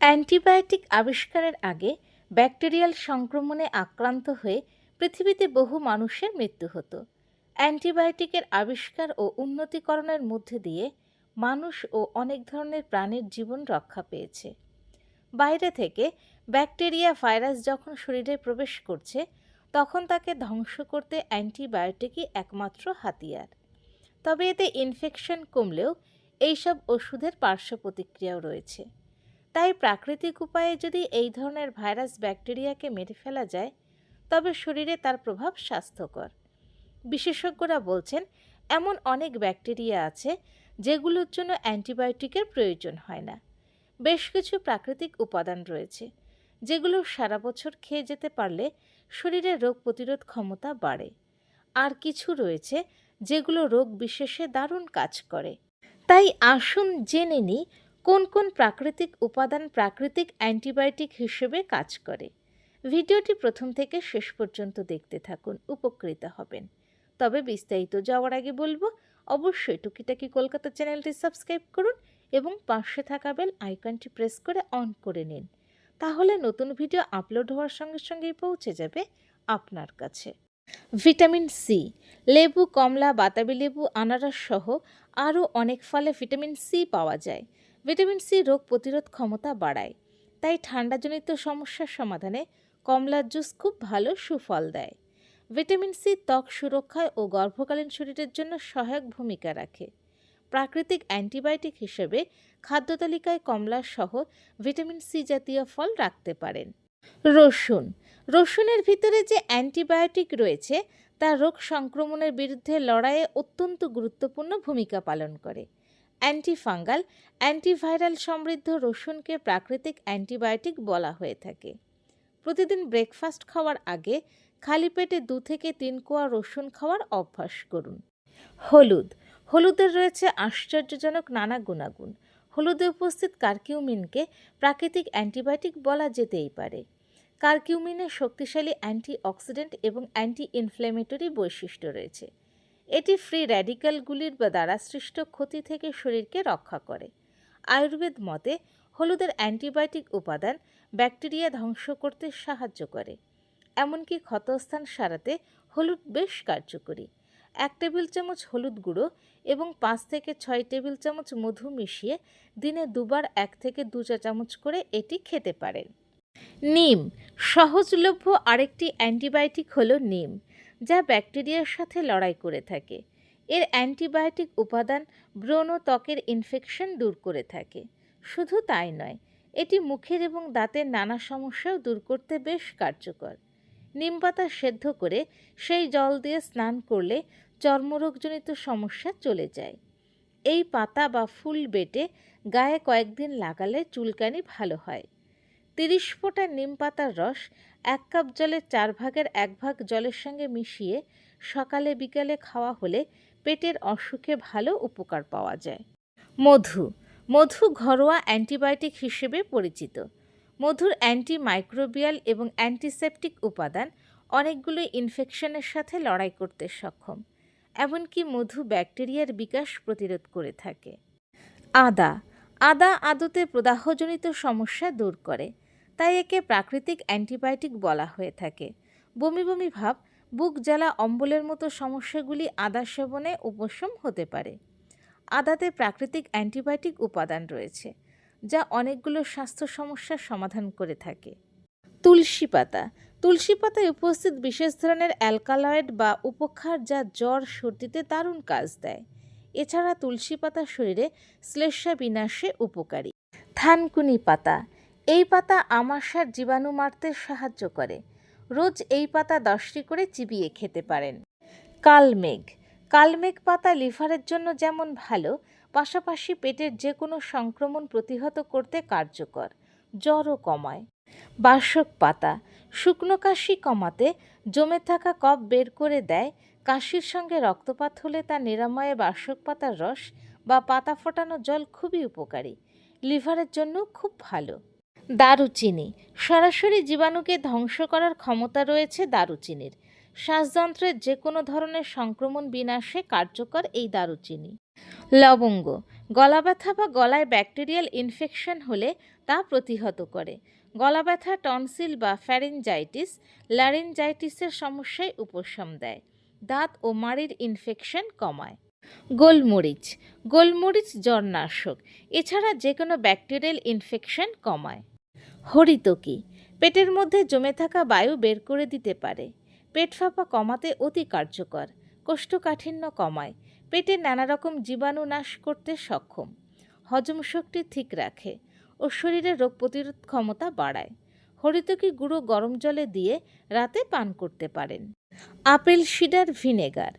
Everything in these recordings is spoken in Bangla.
অ্যান্টিবায়োটিক আবিষ্কারের আগে ব্যাকটেরিয়াল সংক্রমণে আক্রান্ত হয়ে পৃথিবীতে বহু মানুষের মৃত্যু হতো। অ্যান্টিবায়োটিকের আবিষ্কার ও উন্নতিকরণের মধ্যে দিয়ে মানুষ ও অনেক ধরনের প্রাণীর জীবন রক্ষা পেয়েছে। বাইরে থেকে ব্যাকটেরিয়া ভাইরাস যখন শরীরে প্রবেশ করছে, তখন তাকে ধ্বংস করতে অ্যান্টিবায়োটিকই একমাত্র হাতিয়ার। তবে এতে ইনফেকশন কমলেও এইসব ওষুধের পার্শ্ব প্রতিক্রিয়াও রয়েছে। তাই প্রাকৃতিক উপায়ে যদি এই ধরনের ভাইরাস ব্যাকটেরিয়াকে মেরে ফেলা যায়, তবে শরীরে তার প্রভাব স্বাস্থ্যকর। বিশেষজ্ঞরা বলছেন, এমন অনেক ব্যাকটেরিয়া আছে যেগুলোর জন্য অ্যান্টিবায়োটিকের প্রয়োজন হয় না। বেশ কিছু প্রাকৃতিক উপাদান রয়েছে, যেগুলো সারা বছর খেয়ে যেতে পারলে শরীরের রোগ প্রতিরোধ ক্ষমতা বাড়ে। আর কিছু রয়েছে যেগুলো রোগ বিশেষে দারুণ কাজ করে। তাই আসুন জেনে নিই কোন কোন প্রাকৃতিক উপাদান প্রাকৃতিক অ্যান্টিবায়োটিক হিসেবে কাজ করে। ভিডিওটি প্রথম থেকে শেষ পর্যন্ত দেখতে থাকুন, উপকৃত হবেন। তবে বিস্তারিত যাওয়ার আগে বলব, অবশ্যই টুকিটাকি কলকাতা চ্যানেলটি সাবস্ক্রাইব করুন এবং পাশে থাকা বেল আইকনটি প্রেস করে অন করে নিন। তাহলে নতুন ভিডিও আপলোড হওয়ার সঙ্গে সঙ্গেই পৌঁছে যাবে আপনার কাছে। ভিটামিন সি, লেবু, কমলা, বাতাবি লেবু, আনারস সহ আরও অনেক ফলে ভিটামিন সি পাওয়া যায়। ভিটামিন সি রোগ প্রতিরোধ ক্ষমতা বাড়ায়, তাই ঠান্ডাজনিত সমস্যার সমাধানে কমলার জুস খুব ভালো সুফল দেয়। ভিটামিন সি ত্বক সুরক্ষায় ও গর্ভকালীন শরীরের জন্য সহায়ক ভূমিকা রাখে। প্রাকৃতিক অ্যান্টিবায়োটিক হিসেবে খাদ্য তালিকায় কমলা সহ ভিটামিন সি জাতীয় ফল রাখতে পারেন। রসুন রসুনের ভিতরে যে অ্যান্টিবায়োটিক রয়েছে, তা রোগ সংক্রমণের বিরুদ্ধে লড়াইয়ে অত্যন্ত গুরুত্বপূর্ণ ভূমিকা পালন করে। অ্যান্টিফাঙ্গাল, অ্যান্টিভাইরাল সমৃদ্ধ রসুনকে প্রাকৃতিক অ্যান্টিবায়োটিক বলা হয়ে থাকে। প্রতিদিন ব্রেকফাস্ট খাওয়ার আগে খালি পেটে দু থেকে তিন কোয়া রসুন খাওয়ার অভ্যাস করুন। হলুদ, হলুদের রয়েছে আশ্চর্যজনক নানা গুণাগুণ। হলুদে উপস্থিত কার্কিউমিনকে প্রাকৃতিক অ্যান্টিবায়োটিক বলা যেতেই পারে। কার্কিউমিনের শক্তিশালী অ্যান্টিঅক্সিডেন্ট এবং অ্যান্টি ইনফ্ল্যামেটরি বৈশিষ্ট্য রয়েছে। এটি ফ্রি র্যাডিক্যালগুলির দ্বারা সৃষ্ট ক্ষতি থেকে শরীরকে রক্ষা করে। আয়ুর্বেদ মতে, হলুদের অ্যান্টিবায়োটিক উপাদান ব্যাকটেরিয়া ধ্বংস করতে সাহায্য করে। এমনকি ক্ষতস্থান সারাতে হলুদ বেশ কার্যকরী। এক টেবিল চামচ হলুদ গুঁড়ো এবং পাঁচ থেকে ছয় টেবিল চামচ মধু মিশিয়ে দিনে দুবার এক থেকে দু চা চামচ করে এটি খেতে পারেন। নিম। সহজলভ্য আরেকটি অ্যান্টিবায়োটিক হলো নিম, যা ব্যাকটেরিয়ার সাথে লড়াই করে থাকে। এর অ্যান্টিবায়োটিক উপাদান ব্রণ ত্বকের ইনফেকশন দূর করে থাকে। শুধু তাই নয়, এটি মুখের এবং দাঁতের নানা সমস্যাও দূর করতে বেশ কার্যকর। নিম পাতা সেদ্ধ করে সেই জল দিয়ে স্নান করলে চর্মরোগজনিত সমস্যা চলে যায়। এই পাতা বা ফুল বেটে গায়ে কয়েকদিন লাগালে চুলকানি ভালো হয়। তিরিশ ফোঁটা নিম পাতার রস, এক কাপ জলে চার ভাগের এক ভাগ জলের সঙ্গে মিশিয়ে সকালে বিকালে খাওয়া হলে পেটের অসুখে ভালো উপকার পাওয়া যায়। মধু মধু ঘরোয়া অ্যান্টিবায়োটিক হিসেবে পরিচিত। মধুর অ্যান্টি মাইক্রোবিয়াল এবং অ্যান্টিসেপটিক উপাদান অনেকগুলো ইনফেকশনের সাথে লড়াই করতে সক্ষম, এমনকি মধু ব্যাকটেরিয়ার বিকাশ প্রতিরোধ করে থাকে। আদা আদা আদতে প্রদাহজনিত সমস্যা দূর করে তাই একে প্রাকৃতিক অ্যান্টিবায়োটিক বলা হয়ে থাকে। বমি বমি ভাব, বুক জ্বালা, অম্বলের মতো সমস্যাগুলি আদা সেবনে উপশম হতে পারে। আদাতে প্রাকৃতিক অ্যান্টিবায়োটিক উপাদান রয়েছে, যা অনেকগুলো স্বাস্থ্য সমস্যার সমাধান করে থাকে। তুলসী পাতা, তুলসী পাতায় উপস্থিত বিশেষ ধরনের অ্যালকালয়েড বা উপক্ষার যা জ্বর, সর্দিতে দারুণ কাজ দেয়। এছাড়া তুলসী পাতা শরীরে শ্লেষ্মা বিনাশে উপকারী। থানকুনি পাতা এই পাতা আমাশার জীবাণু মারতে সাহায্য করে। রোজ এই পাতা দশটি করে চিবিয়ে খেতে পারেন। কালমেঘ। কালমেঘ পাতা লিভারের জন্য যেমন ভালো, পাশাপাশি পেটের যে কোনো সংক্রমণ প্রতিহত করতে কার্যকর। জ্বরও কমায়। বাসক পাতা। শুকনো কাশি কমাতে জমে থাকা কফ বের করে দেয়। কাশির সঙ্গে রক্তপাত হলে তা নিরাময়ে বাসক পাতার রস বা পাতা ফোটানো জল খুবই উপকারী। লিভারের জন্য খুব ভালো। দারুচিনি। সরাসরি জীবাণুকে ধ্বংস করার ক্ষমতা রয়েছে দারুচিনির। শ্বাসযন্ত্রের যে কোনো ধরনের সংক্রমণ বিনাশে কার্যকর এই দারুচিনি। লবঙ্গ। গলা ব্যথা বা গলায় ব্যাকটেরিয়াল ইনফেকশন হলে তা প্রতিহত করে। গলা ব্যথা টনসিল বা ফ্যারিনজাইটিস ল্যারিনজাইটিসের সমস্যায় উপশম দেয়। দাঁত ও মাড়ির ইনফেকশন কমায়। গোলমরিচ। গোলমরিচ জ্বরনাশক এছাড়া যে কোনো ব্যাকটেরিয়াল ইনফেকশন কমায়। হরিতকি। পেটের মধ্যে জমে থাকা বায়ু বের করে দিতে পারে। পেট ফাঁপা কমাতে অতি কার্যকর, কোষ্ঠকাঠিন্য কমায়। পেটে নানা রকম জীবাণু নাশ করতে সক্ষম। হজম শক্তি ঠিক রাখে ও শরীরের রোগ প্রতিরোধ ক্ষমতা বাড়ায়। হরিতকি গুঁড়ো গরম জলে দিয়ে রাতে পান করতে পারেন। Apple cider vinegar.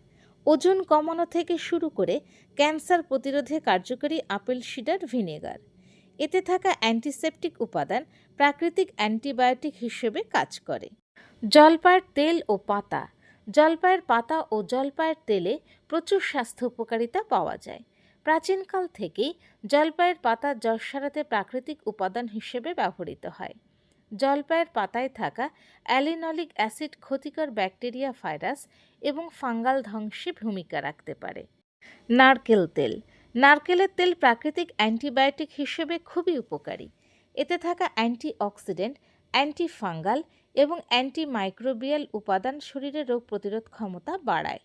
ওজন কমানো থেকে শুরু করে ক্যান্সার প্রতিরোধে কার্যকরী আপেল সিডার ভিনেগার। এতে থাকা অ্যান্টিসেপটিক উপাদান প্রাকৃতিক অ্যান্টিবায়োটিক হিসেবে কাজ করে। জলপাইয়ের তেল ও পাতা। জলপাইয়ের পাতা ও জলপাইয়ের তেলে প্রচুর স্বাস্থ্য উপকারিতা পাওয়া যায়। প্রাচীনকাল থেকেই জলপাইয়ের পাতা জ্বর সারাতে প্রাকৃতিক উপাদান হিসেবে ব্যবহৃত হয়। জলপাইয়ের পাতায় থাকা অ্যালিনলিক অ্যাসিড ক্ষতিকর ব্যাকটেরিয়া, ভাইরাস এবং ফাঙ্গাল ধ্বংসে ভূমিকা রাখতে পারে। নারকেল তেল। নারকেলের তেল প্রাকৃতিক অ্যান্টিবায়োটিক হিসেবে খুবই উপকারী। এতে থাকা অ্যান্টিঅক্সিডেন্ট, অ্যান্টিফাঙ্গাল এবং অ্যান্টিমাইক্রোবিয়াল উপাদান শরীরের রোগ প্রতিরোধ ক্ষমতা বাড়ায়।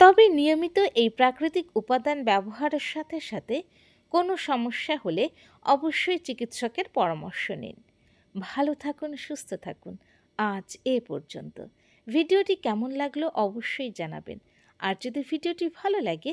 তবে নিয়মিত এই প্রাকৃতিক উপাদান ব্যবহারের সাথে সাথে কোনো সমস্যা হলে অবশ্যই চিকিৎসকের পরামর্শ নিন। ভালো থাকুন, সুস্থ থাকুন। আজ এ পর্যন্ত। ভিডিওটি কেমন লাগল অবশ্যই জানাবেন। আর যদি ভিডিওটি ভালো লাগে